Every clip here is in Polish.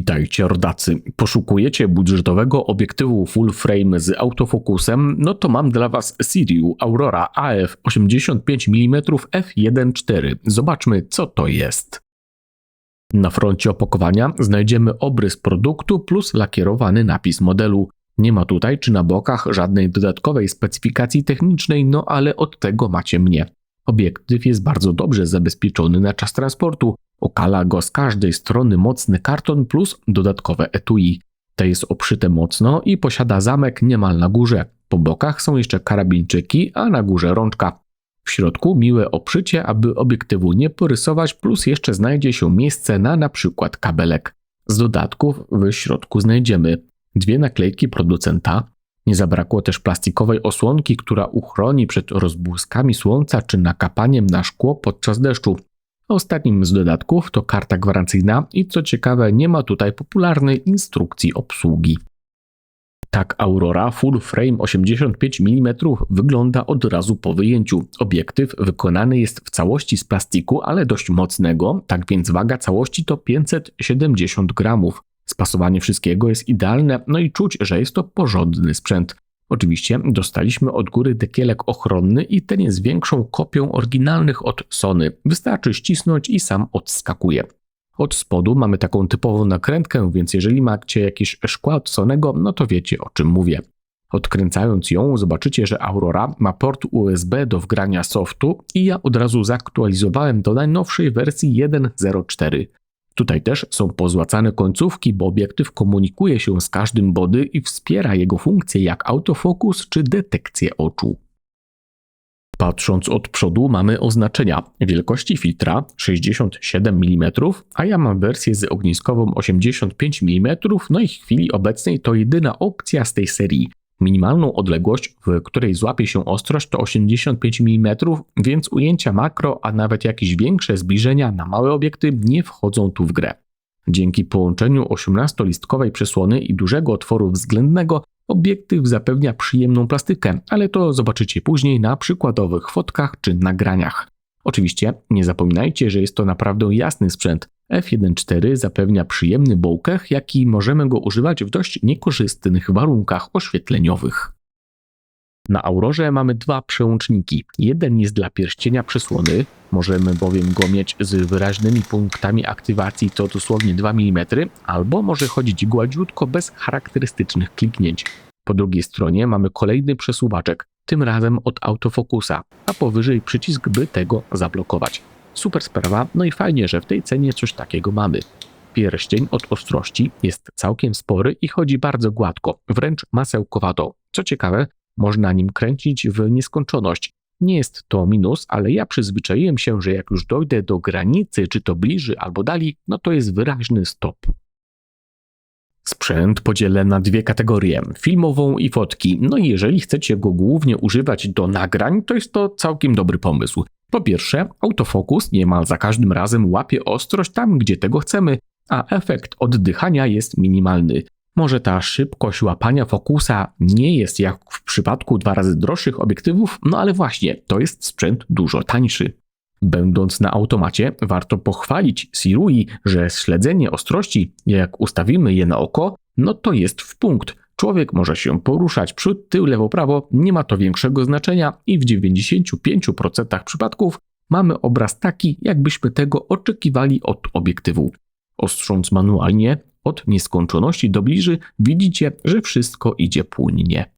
Witajcie rodacy. Poszukujecie budżetowego obiektywu full frame z autofokusem? No to mam dla Was Siriu Aurora AF 85 mm f1.4. Zobaczmy co to jest. Na froncie opakowania znajdziemy obrys produktu plus lakierowany napis modelu. Nie ma tutaj czy na bokach żadnej dodatkowej specyfikacji technicznej, no ale od tego macie mnie. Obiektyw jest bardzo dobrze zabezpieczony na czas transportu, Okala go z każdej strony mocny karton plus dodatkowe etui. Te jest obszyte mocno i posiada zamek niemal na górze. Po bokach są jeszcze karabinczyki, a na górze rączka. W środku miłe obszycie, aby obiektywu nie porysować, plus jeszcze znajdzie się miejsce na na przykład kabelek. Z dodatków w środku znajdziemy dwie naklejki producenta. Nie zabrakło też plastikowej osłonki, która uchroni przed rozbłyskami słońca czy nakapaniem na szkło podczas deszczu. Ostatnim z dodatków to karta gwarancyjna i co ciekawe nie ma tutaj popularnej instrukcji obsługi. Tak Aurora Full Frame 85 mm wygląda od razu po wyjęciu. Obiektyw wykonany jest w całości z plastiku, ale dość mocnego, tak więc waga całości to 570 gramów. Spasowanie wszystkiego jest idealne, no i czuć, że jest to porządny sprzęt. Oczywiście dostaliśmy od góry dekielek ochronny i ten jest większą kopią oryginalnych od Sony. Wystarczy ścisnąć i sam odskakuje. Od spodu mamy taką typową nakrętkę, więc jeżeli macie jakieś szkła od Sonego, no to wiecie o czym mówię. Odkręcając ją, zobaczycie, że Aurora ma port USB do wgrania softu i ja od razu zaktualizowałem do najnowszej wersji 1.04. Tutaj też są pozłacane końcówki, bo obiektyw komunikuje się z każdym body i wspiera jego funkcje jak autofokus czy detekcję oczu. Patrząc od przodu mamy oznaczenia wielkości filtra 67 mm, a ja mam wersję z ogniskową 85 mm, no i w chwili obecnej to jedyna opcja z tej serii. Minimalną odległość, w której złapie się ostrość to 85 mm, więc ujęcia makro, a nawet jakieś większe zbliżenia na mały obiekty nie wchodzą tu w grę. Dzięki połączeniu 18-listkowej przesłony i dużego otworu względnego obiektyw zapewnia przyjemną plastykę, ale to zobaczycie później na przykładowych fotkach czy nagraniach. Oczywiście nie zapominajcie, że jest to naprawdę jasny sprzęt, F1.4 zapewnia przyjemny bokeh, jaki możemy go używać w dość niekorzystnych warunkach oświetleniowych. Na Aurorze mamy dwa przełączniki. Jeden jest dla pierścienia przesłony, możemy bowiem go mieć z wyraźnymi punktami aktywacji to dosłownie 2 mm, albo może chodzić gładziutko bez charakterystycznych kliknięć. Po drugiej stronie mamy kolejny przesuwaczek, tym razem od autofokusa, a powyżej przycisk, by tego zablokować. Super sprawa, no i fajnie, że w tej cenie coś takiego mamy. Pierścień od ostrości jest całkiem spory i chodzi bardzo gładko, wręcz masełkowato. Co ciekawe, można nim kręcić w nieskończoność. Nie jest to minus, ale ja przyzwyczaiłem się, że jak już dojdę do granicy, czy to bliżej albo dali, no to jest wyraźny stop. Sprzęt podzielę na dwie kategorie: filmową i fotki. No i jeżeli chcecie go głównie używać do nagrań, to jest to całkiem dobry pomysł. Po pierwsze, autofokus niemal za każdym razem łapie ostrość tam, gdzie tego chcemy, a efekt oddychania jest minimalny. Może ta szybkość łapania fokusa nie jest jak w przypadku dwa razy droższych obiektywów, no ale właśnie, to jest sprzęt dużo tańszy. Będąc na automacie, warto pochwalić Sirui, że śledzenie ostrości, jak ustawimy je na oko, no to jest w punkt. Człowiek może się poruszać przód, tył, lewo, prawo, nie ma to większego znaczenia i w 95% przypadków mamy obraz taki, jakbyśmy tego oczekiwali od obiektywu. Ostrząc manualnie, od nieskończoności do bliży, widzicie, że wszystko idzie płynnie.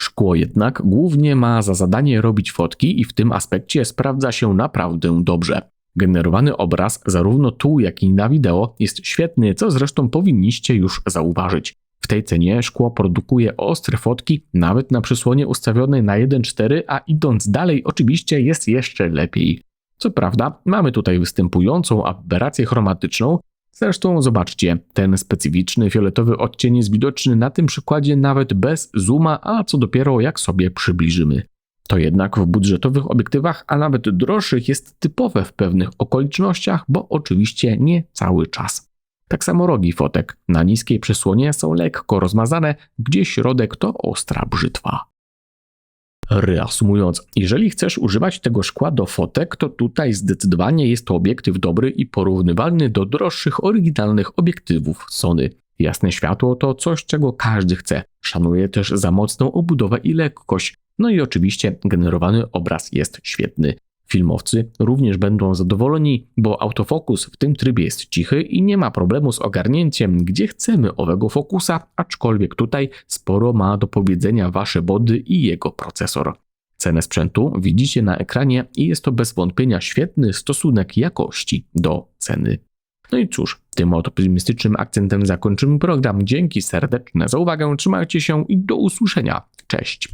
Szkło jednak głównie ma za zadanie robić fotki i w tym aspekcie sprawdza się naprawdę dobrze. Generowany obraz, zarówno tu, jak i na wideo, jest świetny, co zresztą powinniście już zauważyć. W tej cenie szkło produkuje ostre fotki, nawet na przysłonie ustawionej na 1.4, a idąc dalej, oczywiście jest jeszcze lepiej. Co prawda, mamy tutaj występującą aberrację chromatyczną, Zresztą zobaczcie, ten specyficzny fioletowy odcień jest widoczny na tym przykładzie nawet bez zooma, a co dopiero jak sobie przybliżymy. To jednak w budżetowych obiektywach, a nawet droższych jest typowe w pewnych okolicznościach, bo oczywiście nie cały czas. Tak samo rogi fotek na niskiej przysłonie są lekko rozmazane, gdzie środek to ostra brzytwa. Reasumując, jeżeli chcesz używać tego szkła do fotek, to tutaj zdecydowanie jest to obiektyw dobry i porównywalny do droższych oryginalnych obiektywów Sony. Jasne światło to coś, czego każdy chce. Szanuje też za mocną obudowę i lekkość. No i oczywiście generowany obraz jest świetny. Filmowcy również będą zadowoleni, bo autofokus w tym trybie jest cichy i nie ma problemu z ogarnięciem, gdzie chcemy owego fokusa, aczkolwiek tutaj sporo ma do powiedzenia wasze body i jego procesor. Cenę sprzętu widzicie na ekranie i jest to bez wątpienia świetny stosunek jakości do ceny. No i cóż, tym oto optymistycznym akcentem zakończymy program. Dzięki serdeczne za uwagę, trzymajcie się i do usłyszenia. Cześć!